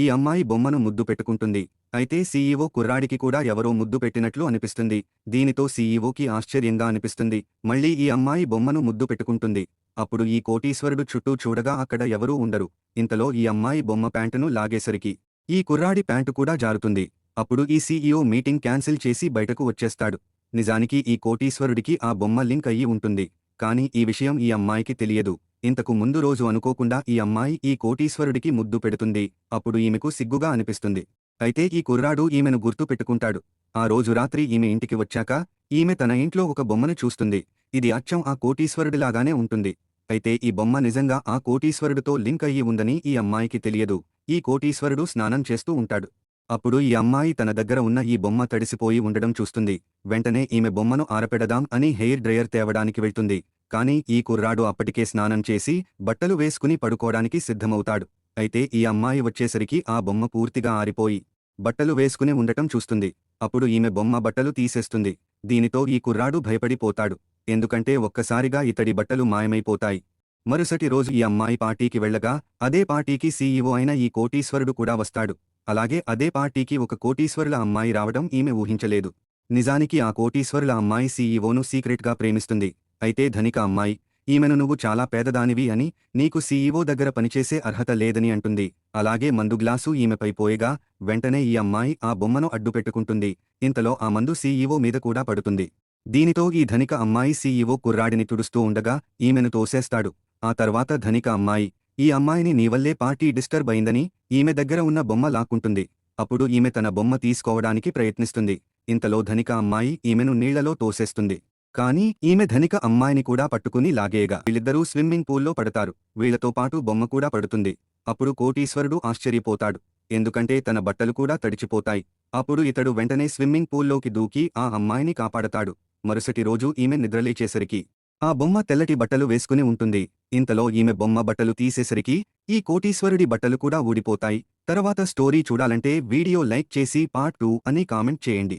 ఈ అమ్మాయి బొమ్మను ముద్దు పెట్టుకుంటుంది. అయితే సీఈఓ కుర్రాడికి కూడా ఎవరో ముద్దు పెట్టినట్లు అనిపిస్తుంది. దీనితో సీఈఓకి ఆశ్చర్యంగా అనిపిస్తుంది. మళ్ళీ ఈ అమ్మాయి బొమ్మను ముద్దు పెట్టుకుంటుంది. అప్పుడు ఈ కోటీశ్వరుడు చుట్టూ చూడగా అక్కడ ఎవరూ ఉండరు. ఇంతలో ఈ అమ్మాయి బొమ్మ ప్యాంటును లాగేసరికి ఈ కుర్రాడి ప్యాంటు కూడా జారుతుంది. అప్పుడు ఈ సీఈఓ మీటింగ్ క్యాన్సిల్ చేసి బయటకు వచ్చేస్తాడు. నిజానికి ఈ కోటీశ్వరుడికి ఆ బొమ్మ లింక్ అయ్యి ఉంటుంది. కానీ ఈ విషయం ఈ అమ్మాయికి తెలియదు. ఇంతకు ముందు రోజు అనుకోకుండా ఈ అమ్మాయి ఈ కోటీశ్వరుడికి ముద్దు పెడుతుంది. అప్పుడు ఈమెకు సిగ్గుగా అనిపిస్తుంది. అయితే ఈ కుర్రాడు ఈమెను గుర్తు పెట్టుకుంటాడు. ఆ రోజు రాత్రి ఈమె ఇంటికి వచ్చాక ఈమె తన ఇంట్లో ఒక బొమ్మను చూస్తుంది. ఇది అచ్చం ఆ కోటీశ్వరుడిలాగానే ఉంటుంది. అయితే ఈ బొమ్మ నిజంగా ఆ కోటీశ్వరుడితో లింక్ అయ్యి ఉందని ఈ అమ్మాయికి తెలియదు. ఈ కోటీశ్వరుడు స్నానం చేస్తూ ఉంటాడు. అప్పుడు ఈ అమ్మాయి తన దగ్గర ఉన్న ఈ బొమ్మ తడిసిపోయి ఉండడం చూస్తుంది. వెంటనే ఈమె బొమ్మను ఆరపెడదాం అని హెయిర్ డ్రయర్ తేవడానికి వెళ్తుంది. కానీ ఈ కుర్రాడు అప్పటికే స్నానం చేసి బట్టలు వేసుకుని పడుకోడానికి సిద్ధమవుతాడు. అయితే ఈ అమ్మాయి వచ్చేసరికి ఆ బొమ్మ పూర్తిగా ఆరిపోయి బట్టలు వేసుకుని ఉండటం చూస్తుంది. అప్పుడు ఈమె బొమ్మ బట్టలు తీసేస్తుంది. దీనితో ఈ కుర్రాడు భయపడిపోతాడు. ఎందుకంటే ఒక్కసారిగా ఇతడి బట్టలు మాయమైపోతాయి. మరుసటి రోజు ఈ అమ్మాయి పార్టీకి వెళ్ళగా అదే పార్టీకి సీఈఓ అయిన ఈ కోటీశ్వరుడు కూడా వస్తాడు. అలాగే అదే పార్టీకి ఒక కోటీశ్వరుల అమ్మాయి రావడం ఈమె ఊహించలేదు. నిజానికి ఆ కోటీశ్వరుల అమ్మాయి సీఈఓను సీక్రెట్గా ప్రేమిస్తుంది. అయితే ధనిక అమ్మాయి ఈమెను నువ్వు చాలా పేదదానివి అని నీకు సీఈఓ దగ్గర పనిచేసే అర్హత లేదని అంటుంది. అలాగే మందు గ్లాసు ఈమెపై పోయగా వెంటనే ఈ అమ్మాయి ఆ బొమ్మను అడ్డుపెట్టుకుంటుంది ఇంతలో ఆ మందు సీఈఓ మీద కూడా పడుతుంది. దీనితో ఈ ధనిక అమ్మాయి సీఈఓ కుర్రాడిని తుడుస్తూ ఉండగా ఈమెను తోసేస్తాడు. ఆ తర్వాత ధనిక అమ్మాయి ఈ అమ్మాయిని నీవల్లే పార్టీ డిస్టర్బ్ అయిందని ఈమె దగ్గర ఉన్న బొమ్మ లాక్కుంటుంది. అప్పుడు ఈమె తన బొమ్మ తీసుకోవడానికి ప్రయత్నిస్తుంది. ఇంతలో ధనిక అమ్మాయి ఈమెను నీళ్ళలో తోసేస్తుంది. కానీ ఈమె ధనిక అమ్మాయిని కూడా పట్టుకుని లాగేయగా. వీళ్ళిద్దరూ స్విమ్మింగ్ పూల్లో పడతారు. వీళ్ళతో పాటు బొమ్మ కూడా పడుతుంది. అప్పుడు కోటీశ్వరుడు ఆశ్చర్యపోతాడు. ఎందుకంటే తన బట్టలు కూడా తడిచిపోతాయి. అప్పుడు ఇతడు వెంటనే స్విమ్మింగ్ పూల్లోకి దూకి ఆ అమ్మాయిని కాపాడతాడు. మరుసటి రోజు ఈమె నిద్రలేచేసరికి ఆ బొమ్మ తెల్లటి బట్టలు వేసుకుని ఉంటుంది. ఇంతలో ఈమె బొమ్మ బట్టలు తీసేసరికి ఈ కోటీశ్వరుడి బట్టలు కూడా ఊడిపోతాయి. తర్వాత స్టోరీ చూడాలంటే వీడియో లైక్ చేసి పార్ట్ టూ అని కామెంట్ చేయండి.